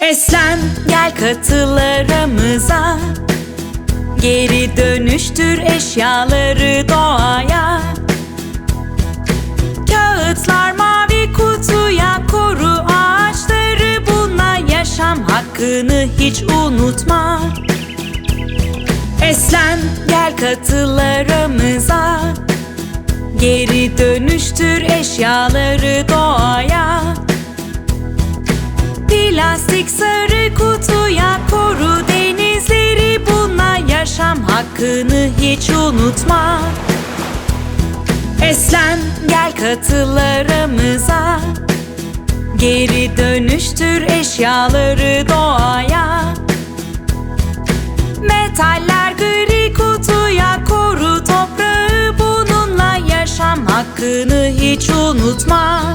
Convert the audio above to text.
Eslen gel katıl aramıza Geri dönüştür eşyaları doğaya. Kağıtlar mavi kutuya koru ağaçları. Bununla yaşam hakkını hiç unutma. Eslen gel katıl aramıza Geri dönüştür eşyaları doğaya Plastik sarı kutuya koru denizleri Bununla yaşam hakkını hiç unutma. Eslen gel katıl aramıza Geri dönüştür eşyaları doğaya. Metaller gri kutuya koru toprağı Bununla yaşam hakkını hiç unutma